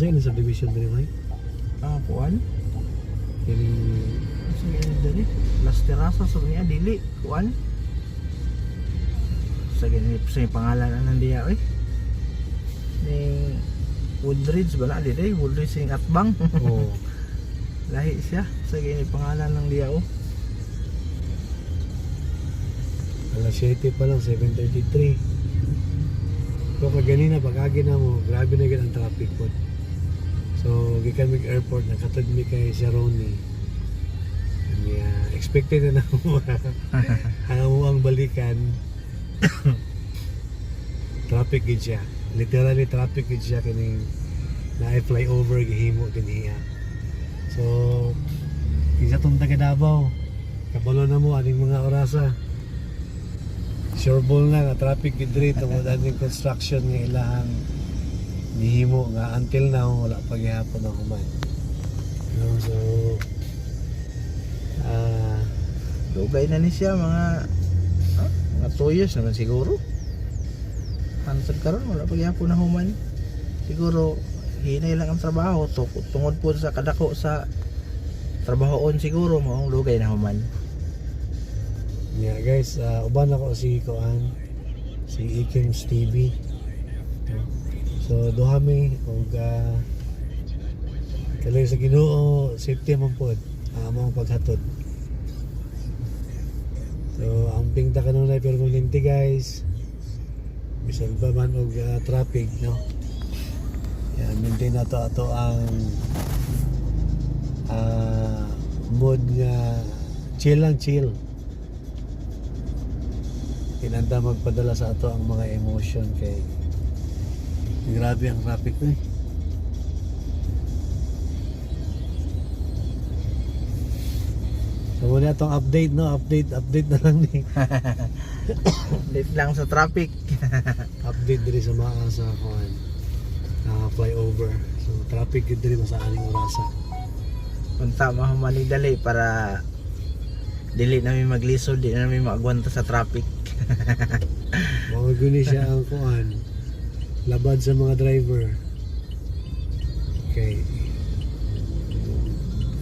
Asa yun sa division diri may? Ah, kuan. Kini Sige, dali. Las Terraza sa niya dili, kuan. Sige, ni sa pangalan na nandiya oy. Ni Woodridge ba na dili? Woodridge sing Atbang. oh. Lahi siya. Sige, ni pangalan ng diya oh. Alas 7 pa lang, 7.33. So pag ganina, pag agi na mo, grabe na gid ang traffic po. So, gikan mig airport, nakatag mi kay Saroni. Niya, expected na na mo. ang mo ang balikan. traffic gid siya. Literally traffic gid siya kining na flyover gihimo kiniya. So, isa tong taga Davao. Kabalo na mo aning mga orasa. Sure ball na nga traffic gid diri tungod aning construction nga ilahang nihimo nga until now wala pa gihapon ang human. No, so ah Dugay na ni siya mga ah, mga 2 years naman siguro. Hansad karon wala pa gyapon na human. Siguro hinay lang ang trabaho to tungod po sa kadako sa trabahoon siguro mo ang lugay na human. yeah, guys, ah, uban ako si Koan si Ikim Stevie. So duha mi og uh, kalay sa Ginoo safety man pod among paghatod. So ang pingta kanunay permanente guys. Bisan pa man og ah, traffic no. Yan maintain na to ato ang ah mood nga chill lang chill. Kinanda magpadala sa ato ang mga emotion kay grabe ang traffic eh. So muna itong update no, update, update na lang ni. Late lang sa traffic. update diri sa mga sa kuan. na flyover. So traffic gid diri sa aning orasa. Punta mahumanig dali para dili namin maglisod, di na namin maagwanta sa traffic. Mga guni siya ang kuan. Labad sa mga driver. Okay.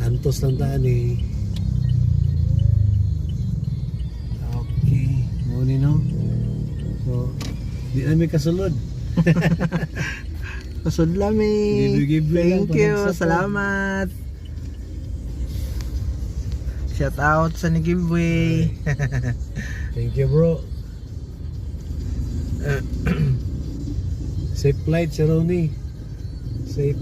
Antos lang taan eh. Okay. Muni no. So, di namin kasulod. Giveaway lang, Thank you. po. Salamat. Shout out sa ni giveaway. Thank you bro. Safe flight si Ronnie. Safe.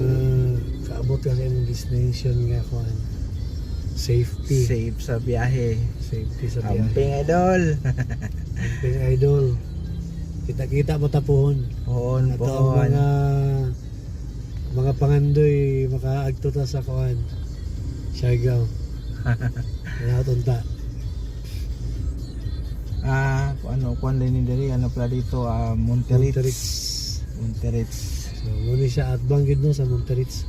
Uh, kaabot ka sa imong destination nga kuan. Safety. Safe sa biyahe. Safety sa biyahe. Amping idol. Amping idol. Kita-kita mo tapuhon. Pohon, Ato ang pohon. mga mga pangandoy makaagto ta sa kuan. Siargao. Kaya tunta. Ano, kuan din diri, ano pala dito, ah, Monterits. Monterits. Monterits. So, muna siya at banggid no sa Monterits.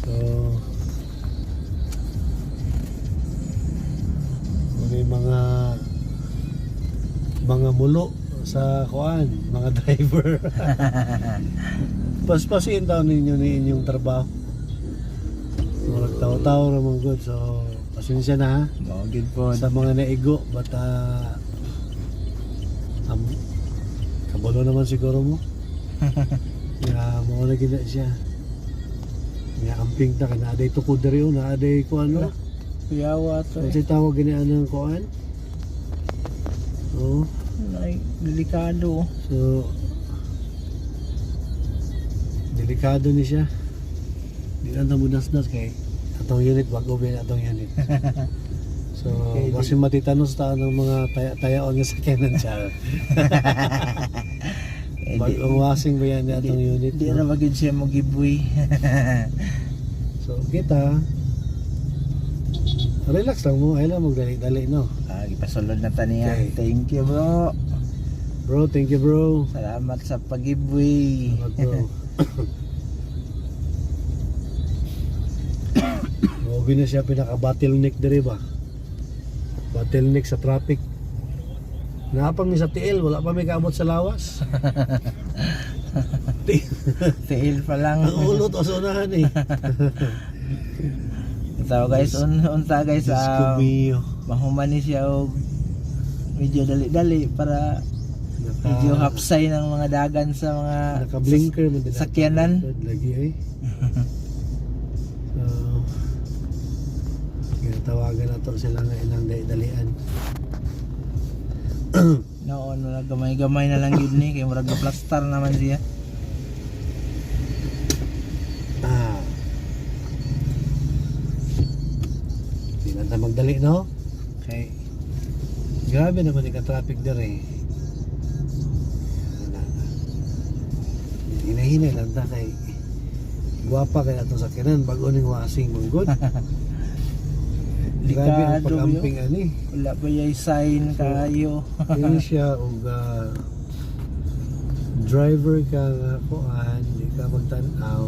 So, yung mga mga mulo sa kuan, mga driver. Paspasin taon ninyo ni inyong trabaho. Murag tao-tao naman good. So, pasensya na ha gid po. sa mga naigo but uh, kabalo naman siguro mo. Nga mo na gina siya. Nga amping ta kana aday tukod diri yun aday ko ano? Kuyawa to. ano Eh. siya tawag gani anong kuan oh. Ay, delikado. so delikado ni siya. Di na mo nas kay atong unit bago ba atong unit. So Okay, kasi matitanos ta ng mga taya tayaon nga sakyanan siya Eh, Bag di- wasing ba yan atong unit? Di no? na magid siya mo giveaway. So kita relax lang mo, ay lang magdali-dali no. ah, ipasulod na ta niya. Okay. Thank you, bro. Bro, thank you bro. Salamat sa pag-giveaway. Salamat bro. Mobi na siya pinaka bottleneck diri ba? Bottleneck sa traffic. Napang mi sa TL, wala pa may kaabot sa lawas. Tiil pa lang. Ang ulo to sa unahan eh. So guys, un unta guys, Diyos ko ah, mio. mahuman ni siya og medyo dali-dali para Naka, medyo hapsay ng mga dagan sa mga Naka-blinker mo din. sakyanan. Lagi ay. So, ginatawagan na to sila nga ilang dali-dalian. Noon wala gamay-gamay na lang yun ni kay murag plastar naman siya. Ah. Di na tayo magdali, no? Okay. Grabe naman yung traffic der eh. Na. Hinahinay lang ta kay guwapa kay atong sakyanan bago ning wasing manggod. Likado pag-amping ani. Wala pa yung sign kayo. Kaya siya og ah, driver ka nga kuan, di ka magtan-aw.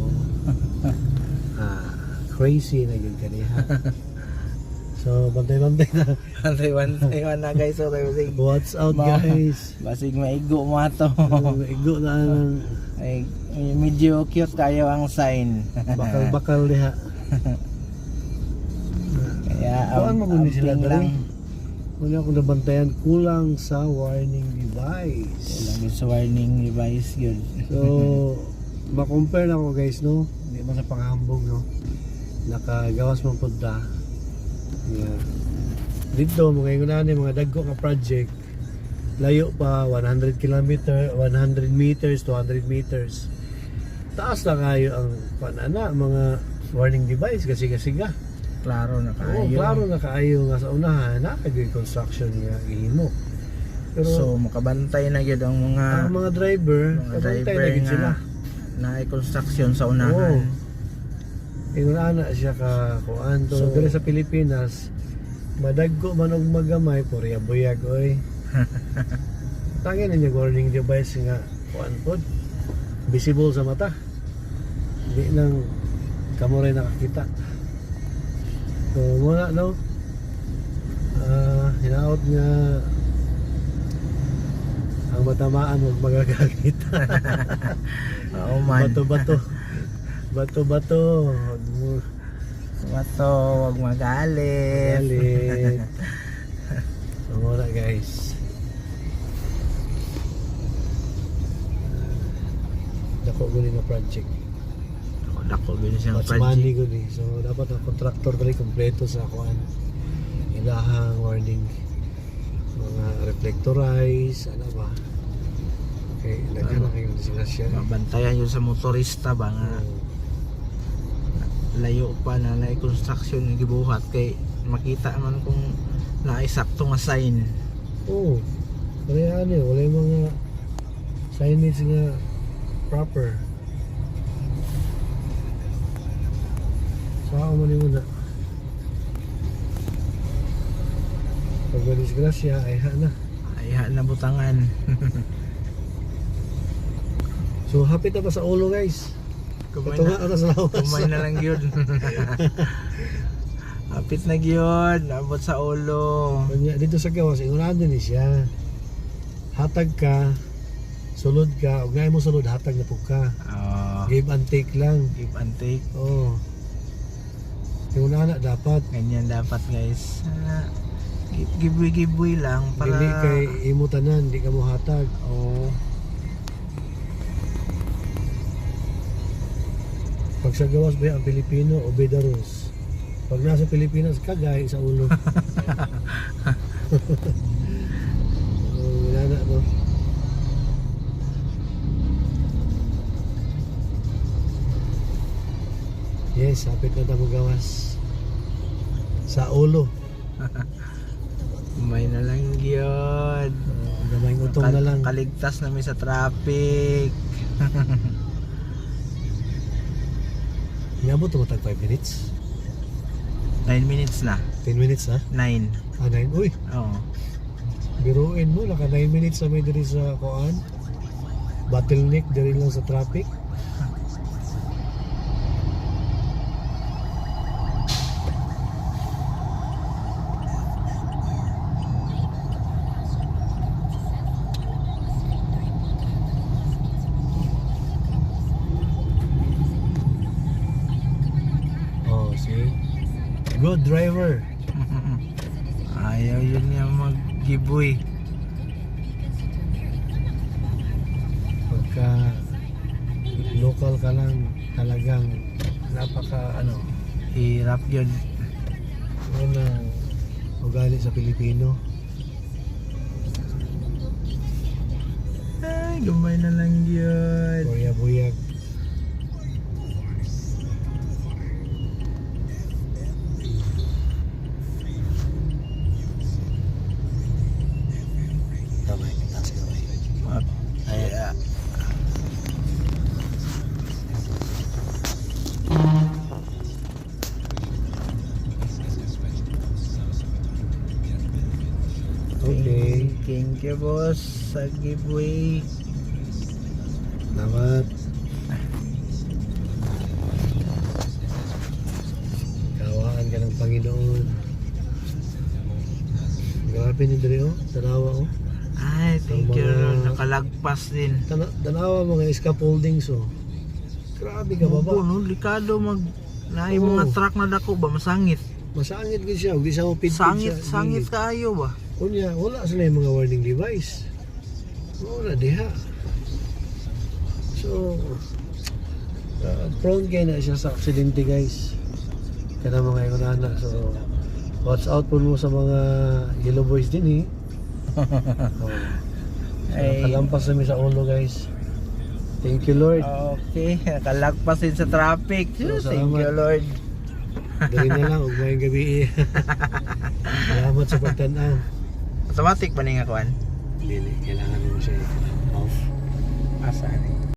ah, crazy na yun kaniha. so, bantay-bantay na. Taiwan, Taiwan na guys, so Taiwan. Watch out Ma- guys. Basig maigo mo ato. Igo na ng Ay, medyo cute kayo ang sign. bakal-bakal diha. Kaya Kuhaan mo muna sila, lang. Wala akong nabantayan, kulang sa warning device. Kulang yun sa warning device yun. So, ma-compare na ako guys, no? Hindi man sa panghambog, no? Nakagawas mong punta. Yeah. Dito, mga ingunan mga dagko nga project. Layo pa, 100 km, 100 meters, 200 meters. Taas na kayo ang panana, mga warning device, kasi kasi ga. Klaro na Oo, kayo. klaro na kaayo nga sa unahan, nakagay construction nga gihimo. Pero so, makabantay na yun ang mga ang mga driver, mga driver na nga sila. na construction sa unahan. Ingon ana siya ka kuan to So- diri sa Pilipinas. Madagko man og magamay purya buyag oy. Tangin ninyo warning device nga kuan pod. Visible sa mata. Di nang kamo rin nakakita. So muna no. Ah, hinaot nga ang matamaan wag magagamit. Oo man. Bato-bato. Bato-bato. Wag Bato, huwag magalit. galit. so, muna guys. Dako guli nga project. Ako, dako bin siyang What's money project. guli. So, dapat ang contractor dali kompleto sa kuan. Ilahang warning. Mga reflectorize, ano ba? Okay, lagyan na kayong disgrasya. Mabantayan yun sa motorista ba nga layo pa na na construction yung gibuhat kay makita man kung naisakto nga sign. Oo. Wala ano, wala yung mga signage nga proper. Mo muna. Pag may disgrasya, ay ha na. Ay ha na butangan. So hapit na pa sa ulo guys. Kumay Ito na, nga sa kumay na lang yun. Hapit na yun, abot sa ulo. Dito sa gawas, ingunado ni siya. Hatag ka, sulod ka, ug mo sulod, hatag na po ka. Oh, Give and take lang. give and take. Oo. Yung una na dapat. Ganyan dapat guys. Give giveaway giveaway lang para Dili kay imo tanan, di ka mo hatag. oh, Pag sa gawas ba ang Pilipino, obey the rules. Pag nasa Pilipinas, kagay sa ulo. oh, wala na, no? Yes, hapit na tamo gawas. Sa ulo. may na lang yun. Uh, gamay utong na lang. Kaligtas namin sa traffic. Inabot mo tag 5 minutes. 9 minutes na. 10 minutes na. 9. Ah, 9. Uy, Oo. biruin mo, naka 9 minutes na may diri sa kuan. Bottleneck diri lang sa traffic. Good driver. Ayaw yun niya mag-giveaway. Pagka local ka lang, talagang napaka ano, Hirap yun. ano na ugali sa Pilipino. Ay, gamay na lang yun. Korea you boss sa giveaway. salamat. Kawaan ka ng Panginoon. Grabe ni Dre, oh. Tanawa, oh. Ay, thank you. Nakalagpas din. Tana tanawa mga scaffoldings, oh. Grabe ka, baba. no, likado mag na Oo. mga truck na dako ba masangit. Masangit gid siya, di siya mapidpid Sangit, sa sangit kaayo ba? Kunya, wala sila yung mga warning device. Wala diha. So, uh, prone kayo na siya sa aksidente guys. Kana mga ikunana. So, watch out po mo sa mga yellow boys din eh. oh. So, Ay. kalampas namin sa ulo guys. Thank you Lord. Okay, nakalagpas din sa traffic. So, Thank salamat. you Lord. Dali na lang, ug mayong gabi eh. Salamat sa pagtanaw. Automatic ba ning akuan? Dili, kailangan mo siya off. Asa ni?